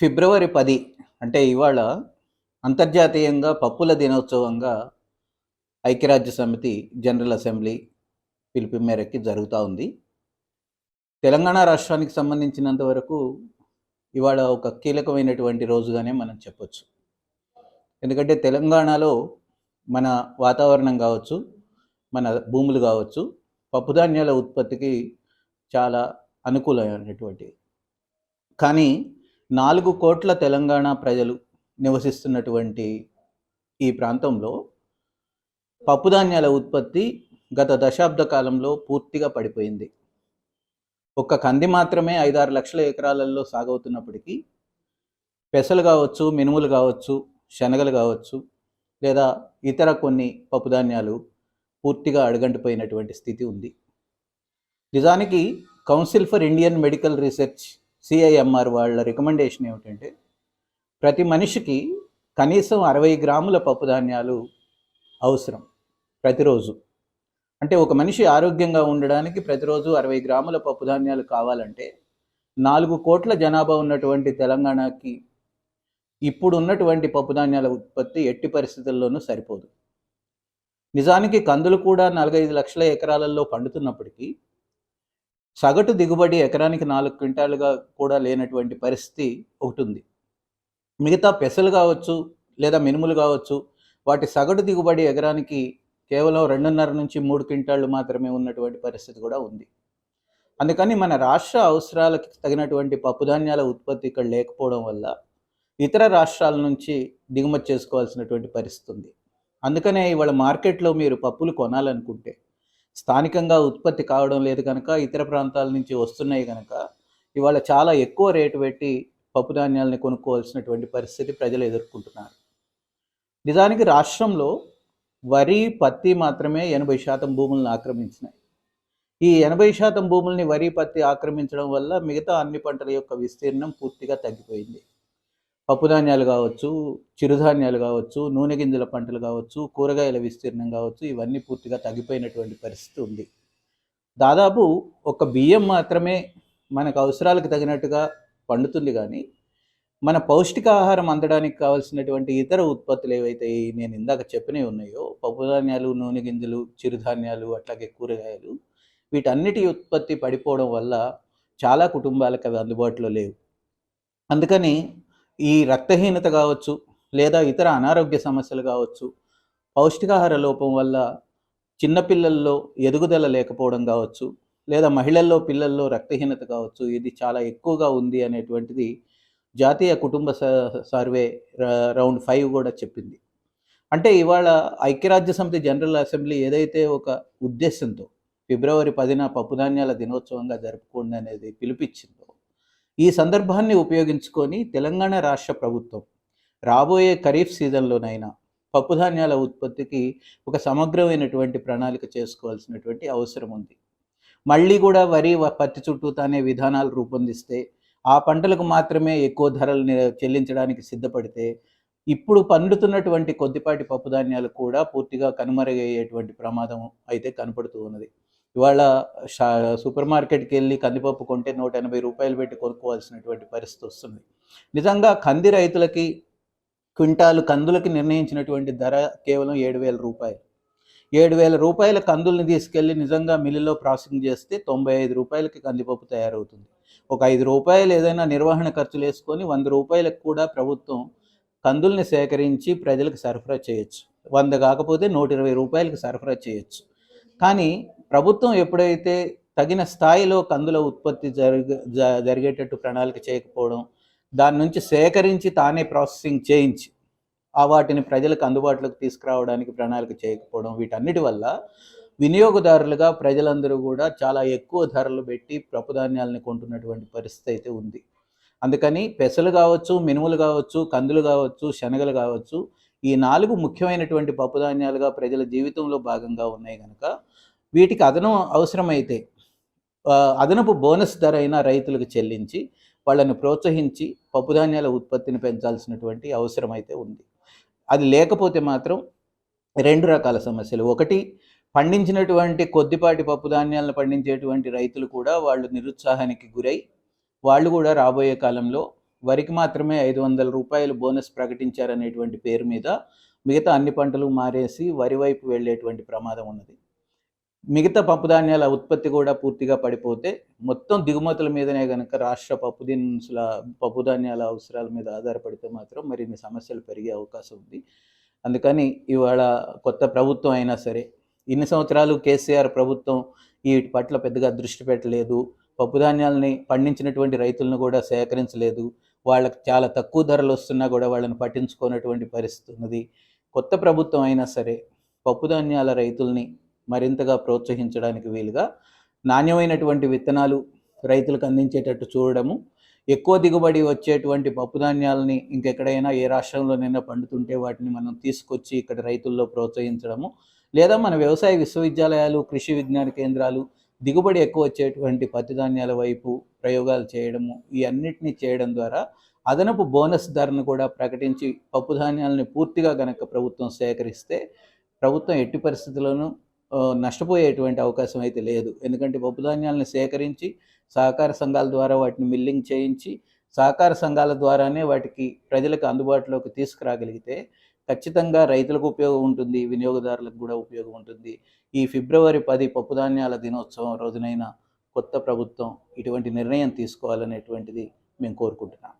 ఫిబ్రవరి పది అంటే ఇవాళ అంతర్జాతీయంగా పప్పుల దినోత్సవంగా ఐక్యరాజ్య సమితి జనరల్ అసెంబ్లీ పిలుపు మేరకి జరుగుతూ ఉంది. తెలంగాణ రాష్ట్రానికి సంబంధించినంత వరకు ఇవాళ ఒక కీలకమైనటువంటి రోజుగానే మనం చెప్పొచ్చు. ఎందుకంటే తెలంగాణలో మన వాతావరణం కావచ్చు మన భూములు కావచ్చు పప్పుధాన్యాల ఉత్పత్తికి చాలా అనుకూలమైనటువంటి. కానీ నాలుగు కోట్ల తెలంగాణ ప్రజలు నివసిస్తున్నటువంటి ఈ ప్రాంతంలో పప్పుధాన్యాల ఉత్పత్తి గత దశాబ్ద కాలంలో పూర్తిగా పడిపోయింది. ఒక్క కంది మాత్రమే ఐదారు లక్షల ఎకరాలలో సాగవుతున్నప్పటికీ పెసలు కావచ్చు మినుములు కావచ్చు శనగలు కావచ్చు లేదా ఇతర కొన్ని పప్పుధాన్యాలు పూర్తిగా అడగంటిపోయినటువంటి స్థితి ఉంది. నిజానికి council for Indian medical research CIMR వాళ్ళ రికమెండేషన్ ఏమిటంటే ప్రతి మనిషికి కనీసం అరవై గ్రాముల పప్పుధాన్యాలు అవసరం ప్రతిరోజు. అంటే ఒక మనిషి ఆరోగ్యంగా ఉండడానికి ప్రతిరోజు అరవై గ్రాముల పప్పుధాన్యాలు కావాలంటే నాలుగు కోట్ల జనాభా ఉన్నటువంటి తెలంగాణకి ఇప్పుడు ఉన్నటువంటి పప్పుధాన్యాల ఉత్పత్తి ఎట్టి పరిస్థితుల్లోనూ సరిపోదు. నిజానికి కందులు కూడా నలభైదు లక్షల ఎకరాలలో పండుతున్నప్పటికీ సగటు దిగుబడి ఎకరానికి నాలుగు క్వింటాలుగా కూడా లేనటువంటి పరిస్థితి ఒకటి ఉంది మిగతా పెసలు కావచ్చు లేదా మినుములు కావచ్చు వాటి సగటు దిగుబడి ఎకరానికి కేవలం రెండున్నర నుంచి మూడు క్వింటాళ్ళు మాత్రమే ఉన్నటువంటి పరిస్థితి కూడా ఉంది. అందుకని మన రాష్ట్ర అవసరాలకు తగినటువంటి పప్పుధాన్యాల ఉత్పత్తి ఇక్కడ లేకపోవడం వల్ల ఇతర రాష్ట్రాల నుంచి దిగుమతి చేసుకోవాల్సినటువంటి పరిస్థితి ఉంది. అందుకనే ఇవాళ మార్కెట్లో మీరు పప్పులు కొనాలనుకుంటే స్థానికంగా ఉత్పత్తి కావడం లేదు కనుక ఇతర ప్రాంతాల నుంచి వస్తున్నాయి కనుక ఇవాళ చాలా ఎక్కువ రేటు పెట్టి పప్పు ధాన్యాలని కొనుక్కోవాల్సినటువంటి పరిస్థితి ప్రజలు ఎదుర్కొంటున్నారు. నిజానికి రాష్ట్రంలో వరి పత్తి మాత్రమే ఎనభై శాతం భూములను ఆక్రమించినాయి. ఈ ఎనభై శాతం భూముల్ని వరి పత్తి ఆక్రమించడం వల్ల మిగతా అన్ని పంటల యొక్క విస్తీర్ణం పూర్తిగా తగ్గిపోయింది. పప్పుధాన్యాలు కావచ్చు చిరుధాన్యాలు కావచ్చు నూనె గింజల పంటలు కావచ్చు కూరగాయల విస్తీర్ణం కావచ్చు ఇవన్నీ పూర్తిగా తగ్గిపోయినటువంటి పరిస్థితి ఉంది. దాదాపు ఒక బియ్యం మాత్రమే మనకు అవసరాలకు తగినట్టుగా పండుతుంది కానీ మన పౌష్టికాహారం అందడానికి కావాల్సినటువంటి ఇతర ఉత్పత్తులు ఏవైతే నేను ఇందాక చెప్పినవి ఉన్నాయో పప్పుధాన్యాలు నూనె గింజలు చిరుధాన్యాలు అట్లాగే కూరగాయలు వీటన్నిటి ఉత్పత్తి పడిపోవడం వల్ల చాలా కుటుంబాలకు అవి అందుబాటులో లేవు. అందుకని ఈ రక్తహీనత కావచ్చు లేదా ఇతర అనారోగ్య సమస్యలు కావచ్చు పౌష్టికాహార లోపం వల్ల చిన్నపిల్లల్లో ఎదుగుదల లేకపోవడం కావచ్చు లేదా మహిళల్లో పిల్లల్లో రక్తహీనత కావచ్చు ఇది చాలా ఎక్కువగా ఉంది అనేటువంటిది జాతీయ కుటుంబ సర్వే రౌండ్ ఫైవ్ కూడా చెప్పింది. అంటే ఇవాళ ఐక్యరాజ్య సమితి జనరల్ అసెంబ్లీ ఏదైతే ఒక ఉద్దేశంతో ఫిబ్రవరి పదిన పప్పుధాన్యాల దినోత్సవంగా జరుపుకోండి అనేది పిలిపించిందో ఈ సందర్భాన్ని ఉపయోగించుకొని తెలంగాణ రాష్ట్ర ప్రభుత్వం రాబోయే ఖరీఫ్ సీజన్లోనైనా పప్పుధాన్యాల ఉత్పత్తికి ఒక సమగ్రమైనటువంటి ప్రణాళిక చేసుకోవాల్సినటువంటి అవసరం ఉంది. మళ్ళీ కూడా వరి పత్తి చుట్టూ తానే విధానాలు రూపొందిస్తే ఆ పంటలకు మాత్రమే ఎక్కువ ధరలు చెల్లించడానికి సిద్ధపడితే ఇప్పుడు పండుతున్నటువంటి కొద్దిపాటి పప్పుధాన్యాలు కూడా పూర్తిగా కనుమరుగయ్యేటువంటి ప్రమాదం అయితే కనపడుతూ ఉన్నది. ఇవాళ షా సూపర్ మార్కెట్కి వెళ్ళి కందిపప్పు కొంటే నూట ఎనభై రూపాయలు పెట్టి కొనుక్కోవాల్సినటువంటి పరిస్థితి వస్తుంది. నిజంగా కంది రైతులకి క్వింటాలు కందులకి నిర్ణయించినటువంటి ధర కేవలం ఏడు వేల రూపాయలు. ఏడు వేల రూపాయల కందుల్ని తీసుకెళ్ళి నిజంగా మిల్లులో ప్రాసెసింగ్ చేస్తే తొంభై ఐదు రూపాయలకి కందిపప్పు తయారవుతుంది. ఒక ఐదు రూపాయలు ఏదైనా నిర్వహణ ఖర్చులు వేసుకొని వంద రూపాయలకు కూడా ప్రభుత్వం కందుల్ని సేకరించి ప్రజలకు సరఫరా చేయొచ్చు. వంద కాకపోతే నూట ఇరవై రూపాయలకి సరఫరా చేయొచ్చు. కానీ ప్రభుత్వం ఎప్పుడైతే తగిన స్థాయిలో కందుల ఉత్పత్తి జరగ జ- జరిగేటట్టు ప్రణాళిక చేయకపోవడం దాని నుంచి సేకరించి తానే ప్రాసెసింగ్ చేయించి ఆ వాటిని ప్రజలకు అందుబాటులోకి తీసుకురావడానికి ప్రణాళిక చేయకపోవడం వీటన్నిటి వల్ల వినియోగదారులుగా ప్రజలందరూ కూడా చాలా ఎక్కువ ధరలు పెట్టి పప్పుధాన్యాలని కొంటున్నటువంటి పరిస్థితి అయితే ఉంది. అందుకని పెసలు కావచ్చు మినుములు కావచ్చు కందులు కావచ్చు శనగలు కావచ్చు ఈ నాలుగు ముఖ్యమైనటువంటి పప్పుధాన్యాలుగా ప్రజల జీవితంలో భాగంగా ఉన్నాయి కనుక వీటికి అదనం అవసరమైతే అదనపు బోనస్ ధర అయినా రైతులకు చెల్లించి వాళ్ళని ప్రోత్సహించి పప్పుధాన్యాల ఉత్పత్తిని పెంచాల్సినటువంటి అవసరం అయితే ఉంది. అది లేకపోతే మాత్రం రెండు రకాల సమస్యలు. ఒకటి పండించినటువంటి కొద్దిపాటి పప్పుధాన్యాలను పండించేటువంటి రైతులు కూడా వాళ్ళు నిరుత్సాహానికి గురై వాళ్ళు కూడా రాబోయే కాలంలో వరికి మాత్రమే ఐదు వందల రూపాయలు బోనస్ ప్రకటించారనేటువంటి పేరు మీద మిగతా అన్ని పంటలు మారేసి వరి వైపు వెళ్ళేటువంటి ప్రమాదం ఉన్నది. మిగతా పప్పు ధాన్యాల ఉత్పత్తి కూడా పూర్తిగా పడిపోతే మొత్తం దిగుమతుల మీదనే కనుక రాష్ట్ర పప్పు దినుసుల పప్పు ధాన్యాల అవసరాల మీద ఆధారపడితే మాత్రం మరిన్ని సమస్యలు పెరిగే అవకాశం ఉంది. అందుకని ఇవాళ కొత్త ప్రభుత్వం అయినా సరే ఇన్ని సంవత్సరాలు కేసీఆర్ ప్రభుత్వం వీటి పట్ల పెద్దగా దృష్టి పెట్టలేదు. పప్పు ధాన్యాలని పండించినటువంటి రైతులను కూడా సేకరించలేదు. వాళ్ళకి చాలా తక్కువ ధరలు వస్తున్నా కూడా వాళ్ళని పట్టించుకోనటువంటి పరిస్థితి ఉన్నది. కొత్త ప్రభుత్వం అయినా సరే పప్పు ధాన్యాల రైతుల్ని మరింతగా ప్రోత్సహించడానికి వీలుగా నాణ్యమైనటువంటి విత్తనాలు రైతులకు అందించేటట్టు చూడడము ఎక్కువ దిగుబడి వచ్చేటువంటి పప్పుధాన్యాలని ఇంకెక్కడైనా ఏ రాష్ట్రంలోనైనా పండుతుంటే వాటిని మనం తీసుకొచ్చి ఇక్కడ రైతుల్లో ప్రోత్సహించడము లేదా మన వ్యవసాయ విశ్వవిద్యాలయాలు కృషి విజ్ఞాన కేంద్రాలు దిగుబడి ఎక్కువ వచ్చేటువంటి పత్తి ధాన్యాల వైపు ప్రయోగాలు చేయడము ఈ అన్నిటినీ చేయడం ద్వారా అదనపు బోనస్ ధరను కూడా ప్రకటించి పప్పుధాన్యాలని పూర్తిగా గనక ప్రభుత్వం సేకరిస్తే ప్రభుత్వం ఎట్టి పరిస్థితుల్లోనూ నష్టపోయేటువంటి అవకాశం అయితే లేదు. ఎందుకంటే పప్పు ధాన్యాలను సేకరించి సహకార సంఘాల ద్వారా వాటిని మిల్లింగ్ చేయించి సహకార సంఘాల ద్వారానే వాటికి ప్రజలకు అందుబాటులోకి తీసుకురాగలిగితే ఖచ్చితంగా రైతులకు ఉపయోగం ఉంటుంది వినియోగదారులకు కూడా ఉపయోగం ఉంటుంది. ఈ ఫిబ్రవరి పది పప్పు ధాన్యాల దినోత్సవం రోజునైనా కొత్త ప్రభుత్వం ఇటువంటి నిర్ణయం తీసుకోవాలనేటువంటిది మేము కోరుకుంటున్నాం.